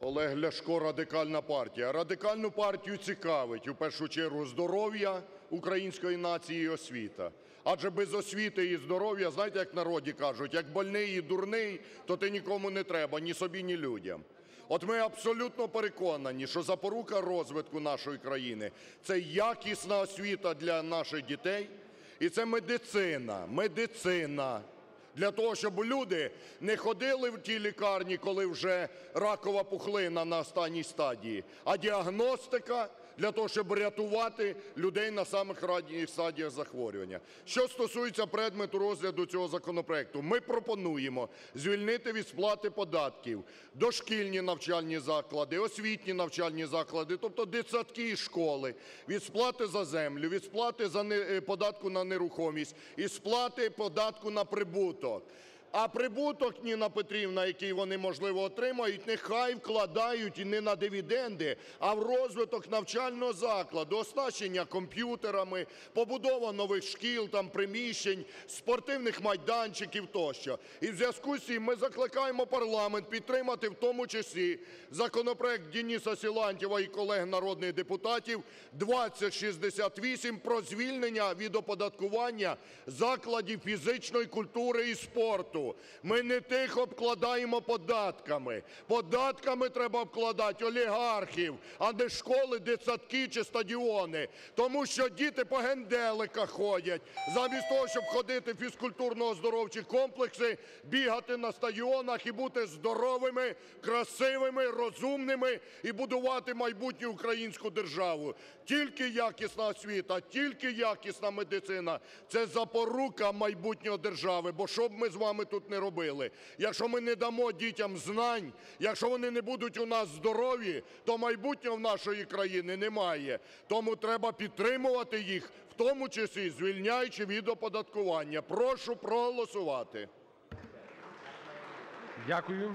Олег Ляшко, Радикальна партія. Радикальну партію цікавить, у першу чергу, здоров'я української нації і освіта. Адже без освіти і здоров'я, знаєте, як народі кажуть, як больний і дурний, то ти нікому не треба, ні собі, ні людям. От ми абсолютно переконані, що запорука розвитку нашої країни – це якісна освіта для наших дітей і це медицина, медицина. Для того, щоб люди не ходили в ті лікарні, коли вже ракова пухлина на останній стадії, а діагностика для того, щоб рятувати людей на самих ранніх стадіях захворювання. Що стосується предмету розгляду цього законопроекту, ми пропонуємо звільнити від сплати податків дошкільні навчальні заклади, освітні навчальні заклади, тобто дитсадки і школи, від сплати за землю, від сплати за е, податку на нерухомість і сплати податку на прибуток. А прибуток, Ніна Петрівна, який вони, можливо, отримають, нехай вкладають і не на дивіденди, а в розвиток навчального закладу, оснащення комп'ютерами, побудова нових шкіл, там, приміщень, спортивних майданчиків тощо. І в зв'язку з цим ми закликаємо парламент підтримати в тому числі законопроект Дениса Силантьєва і колег народних депутатів 2068 про звільнення від оподаткування закладів фізичної культури і спорту. Ми не тих обкладаємо податками. Податками треба обкладати олігархів, а не школи, дитсадки чи стадіони. Тому що діти по генделиках ходять, замість того, щоб ходити в фізкультурно-оздоровчі комплекси, бігати на стадіонах і бути здоровими, красивими, розумними і будувати майбутню українську державу. Тільки якісна освіта, тільки якісна медицина – це запорука майбутнього держави. Бо що б ми з вами тут не робили, якщо ми не дамо дітям знань, якщо вони не будуть у нас здорові, то майбутнього в нашої країни немає. Тому треба підтримувати їх, в тому числі звільняючи від оподаткування. Прошу проголосувати. Дякую.